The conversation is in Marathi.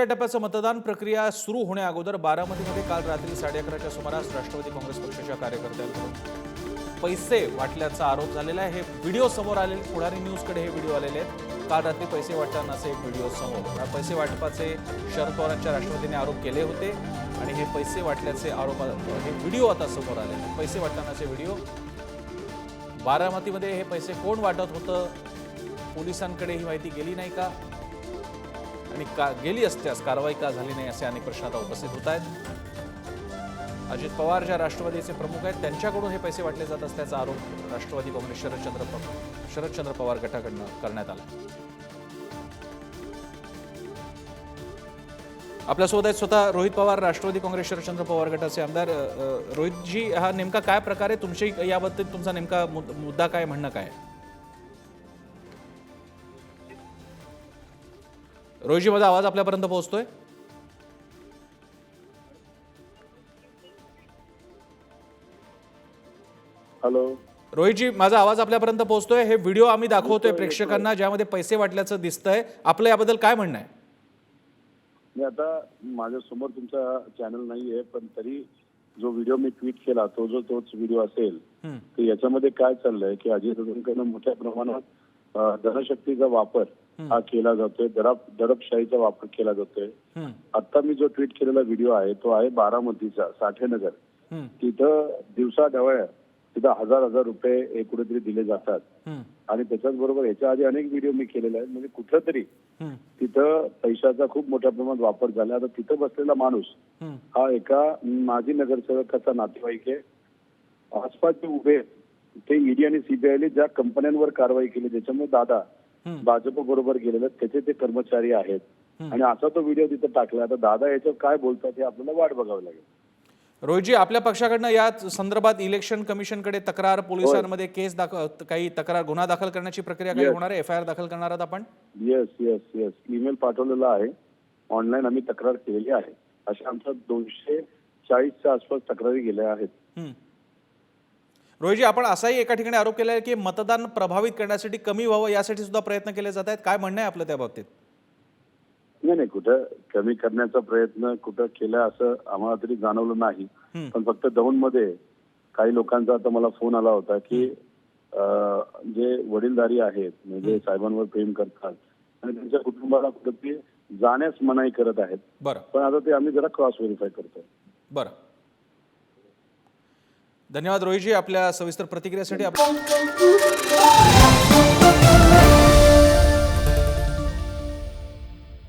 टप्प्याचं मतदान प्रक्रिया सुरू होण्याअगोदर बारामतीमध्ये काल रात्री साडे अकराच्या सुमारास राष्ट्रवादी काँग्रेस पक्षाच्या कार्यकर्त्यांकडून पैसे वाटल्याचा आरोप झालेला आहे. हे व्हिडिओ समोर आलेले पुढारी न्यूजकडे हे व्हिडिओ आलेले आहेत. काल रात्री पैसे वाटतानाचे एक व्हिडिओ समोर. पैसे वाटपाचे शरद पवारांच्या राष्ट्रवादीने आरोप केले होते आणि हे पैसे वाटल्याचे आरोप हे व्हिडिओ आता समोर आले. आहेत. पैसे वाटतानाचे व्हिडिओ. बारामतीमध्ये हे पैसे कोण वाटत होतं? पोलिसांकडे ही माहिती गेली नाही का? आणि का गेली असल्यास कारवाई का झाली नाही असे अनेक प्रश्न आता उपस्थित होत आहेत. अजित पवार ज्या राष्ट्रवादीचे प्रमुख आहेत त्यांच्याकडून हे पैसे वाटले जात असल्याचा आरोप राष्ट्रवादी काँग्रेस शरदचंद्र शरदचंद्र पवार गटाकडनं करण्यात आला. आपल्यासोबत आहेत स्वतः रोहित पवार राष्ट्रवादी काँग्रेस शरदचंद्र पवार गटाचे आमदार. रोहितजी हा नेमका काय प्रकार आहे? तुमची याबद्दल तुमचा नेमका मुद्दा काय म्हणणं काय रोहितजी माझा आवाज आपल्यापर्यंत पोहोचतोय? हॅलो. रोहितजी माझा आवाज आपल्यापर्यंत पोहोचतोय? हे व्हिडिओ आम्ही दाखवतोय प्रेक्षकांना ज्यामध्ये पैसे वाटल्याचं दिसतंय. आपलं याबद्दल काय म्हणणं आहे? मी आता माझ्यासमोर तुमचा चॅनल नाहीये पण तरी जो व्हिडिओ मी ट्विट केला तो जो तोच व्हिडिओ असेल तर याच्यामध्ये काय चाललंय की अजित मोठ्या प्रमाणात धनशक्तीचा वापर हा केला जातोय. दडप दडपशाहीचा वापर केला जातोय. आता मी जो ट्विट केलेला व्हिडिओ आहे तो आहे बारामतीचा साठेनगर. तिथं दिवसा ढवळ्या तिथं हजार हजार रुपये हे कुठेतरी दिले जातात. आणि त्याच्याच बरोबर याच्या आधी अनेक व्हिडिओ मी केलेले आहेत. म्हणजे कुठंतरी हम्म, तिथं पैशाचा खूप मोठ्या प्रमाणात वापर झाला. आता तिथं बसलेला माणूस. हा एका माजी नगरसेवकाचा नातेवाईक आहे. आसपासचे उभे आहेत. ते ईडी आणि सीबीआयने ज्या कंपन्यांवर कारवाई केली त्याच्यामुळे दादा. भाजप बरोबर गेलेले. त्याचे ते कर्मचारी आहेत. आणि असा तो व्हिडिओ तिथं टाकला. आता दादा याच्यावर काय बोलतात हे आपल्याला वाट बघावं लागेल. रोहितजी आपल्या पक्षाकडनं या संदर्भात इलेक्शन कमिशनकडे तक्रार पोलिसांमध्ये केस दाखल काही तक्रार गुन्हा दाखल करण्याची प्रक्रिया काही. होणार आहे? एफ आय आर दाखल करणार आहात आपण? येस येस येस ईमेल पाठवलेला आहे. ऑनलाईन आम्ही तक्रार केलेली आहे. अशा आमच्या दोनशे चाळीसच्या आसपास तक्रारी गेल्या आहेत. रोहितजी आपण असाही एका ठिकाणी आरोप केला आहे की मतदान प्रभावित करण्यासाठी कमी व्हावं यासाठी सुद्धा प्रयत्न केले जात आहेत. काय म्हणणं आहे आपलं त्या बाबतीत? नाही नाही कुठं कमी करण्याचा प्रयत्न कुठं केला असं आम्हाला तरी जाणवलं नाही. पण फक्त दौंडमध्ये काही लोकांचा आता मला फोन आला होता की जे वडीलधारी आहेत म्हणजे साहेबांवर प्रेम करतात आणि त्यांच्या कुटुंबाला कुठेतरी जाण्यास मनाई करत आहेत. पण आता ते आम्ही जरा क्रॉस व्हेरीफाय करतोय. बरं. धन्यवाद रोहितजी आपल्या सविस्तर प्रतिक्रियेसाठी आपण